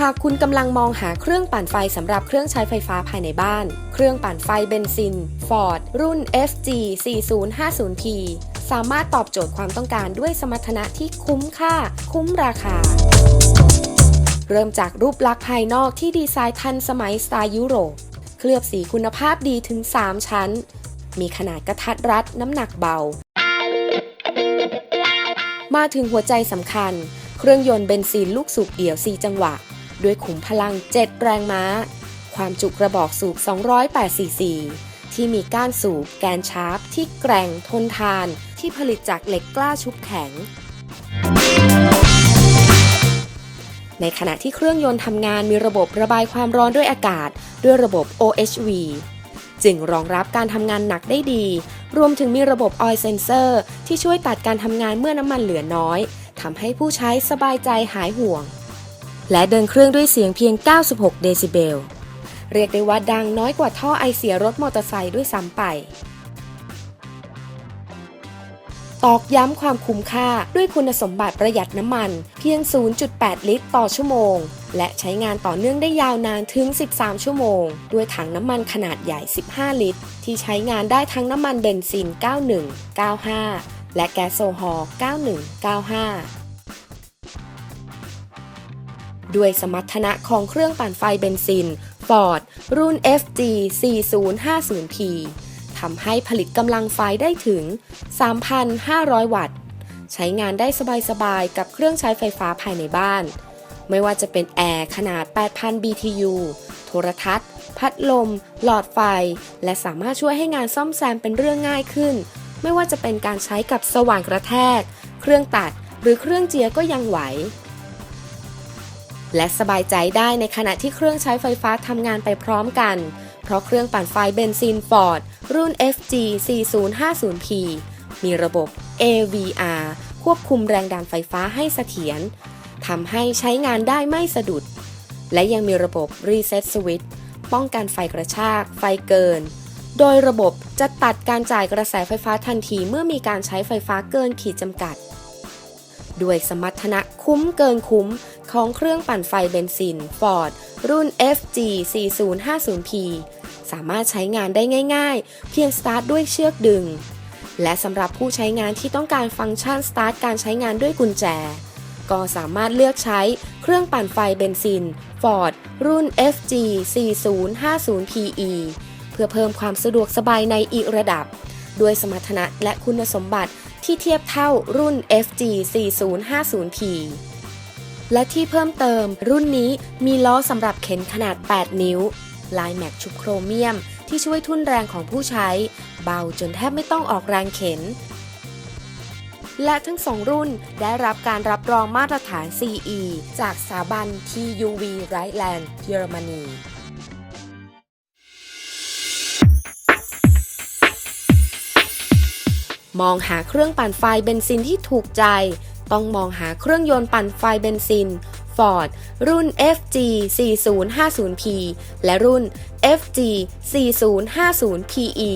หากคุณกำลังมองหาเครื่องปั่นไฟสำหรับเครื่องใช้ไฟฟ้าภายในบ้าน เครื่องปั่นไฟเบนซิน Ford รุ่น FG 4050P สามารถตอบโจทย์ความต้องการด้วยสมรรถนะที่คุ้มค่า คุ้มราคา เริ่มจากรูปลักษณ์ภายนอกที่ดีไซน์ทันสมัยสไตล์ยุโรป เคลือบสีคุณภาพดีถึง 3 ชั้น มีขนาดกระทัดรัดน้ำหนักเบา มาถึงหัวใจสำคัญ เครื่องยนต์เบนซินลูกสูบเดี่ยว 4 จังหวะ ด้วยขุมพลัง 7 แรงม้า ความจุกระบอกสูบ 208 ซีซี ที่มีก้านสูบแกนชาร์ปที่แกร่งทนทาน ที่ผลิตจากเหล็กกล้าชุบแข็ง ในขณะที่เครื่องยนต์ทำงานมีระบบระบายความร้อนด้วยอากาศ ด้วยระบบ OHV จึงรองรับการทำงานหนักได้ดี รวมถึงมีระบบ Oil Sensor ที่ช่วยตัดการทำงานเมื่อน้ำมันเหลือน้อยทำให้ผู้ใช้สบายใจหายห่วง และเดินเครื่องด้วยเสียงเพียง 96 เดซิเบล เรียกได้ว่าดังน้อยกว่าท่อไอเสียรถมอเตอร์ไซค์ด้วยซ้ำไป ตอกย้ำความคุ้มค่าด้วยคุณสมบัติประหยัดน้ำมัน เพียง 0.8 ลิตรต่อชั่วโมง และใช้งานต่อเนื่องได้ยาวนานถึง 13 ชั่วโมง ด้วยถังน้ำมันขนาดใหญ่ 15 ลิตร ที่ใช้งานได้ทั้งน้ำมันเบนซิน 91 95 และแก๊สโซฮอล์91 95 ด้วยสมรรถนะของเครื่องปั่นไฟเบนซิน Ford รุ่น FG 4050P ทำให้ผลิตกำลังไฟได้ถึง 3,500 วัตต์ ใช้งานได้สบายๆ กับเครื่องใช้ไฟฟ้าภายในบ้าน ไม่ว่าจะเป็นแอร์ขนาด 8,000 BTU โทรทัศน์ พัดลม หลอดไฟ และสามารถช่วยให้งานซ่อมแซมเป็นเรื่องง่ายขึ้น ไม่ว่าจะเป็นการใช้กับสว่านกระแทก เครื่องตัด หรือเครื่องเจียก็ยังไหว และสบายใจได้ในขณะที่เครื่องใช้ไฟฟ้าทำงานไปพร้อมกัน เพราะเครื่องปั่นไฟเบนซิน Ford รุ่น FG 4050P มีระบบ AVR ควบคุมแรงดันไฟฟ้าให้เสถียรทำให้ใช้งานได้ไม่สะดุด และยังมีระบบ Reset Switch ป้องกันไฟกระชาก ไฟเกิน โดยระบบจะตัดการจ่ายกระแสไฟฟ้าทันทีเมื่อมีการใช้ไฟฟ้าเกินขีดจำกัด ด้วยสมรรถนะคุ้มเกินคุ้มของเครื่องปั่นไฟเบนซิน Ford รุ่น FG 4050P สามารถใช้งานได้ง่ายๆ เพียงสตาร์ทด้วยเชือกดึง และสำหรับผู้ใช้งานที่ต้องการฟังก์ชันสตาร์ทการใช้งานด้วยกุญแจ ก็สามารถเลือกใช้เครื่องปั่นไฟเบนซิน Ford รุ่น FG 4050PE เพื่อเพิ่มความสะดวกสบายในอีกระดับ ด้วยสมรรถนะและคุณสมบัติ ที่เทียบเท่ารุ่น FG 4050P และที่เพิ่มเติมรุ่นนี้มีล้อสำหรับเข็นขนาด 8 นิ้ว ลายแม็กชุบโครเมียม ที่ช่วยทุ่นแรงของผู้ใช้ เบาจนแทบไม่ต้องออกแรงเข็น และทั้งสองรุ่นได้รับการรับรองมาตรฐาน CE จากสถาบัน TUV r i g h t l a n d เยอรมนี มองหาเครื่องปั่นไฟเบนซินที่ถูกใจ ต้องมองหาเครื่องยนต์ปั่นไฟเบนซิน Ford รุ่น FG 4050P และรุ่น FG 4050PE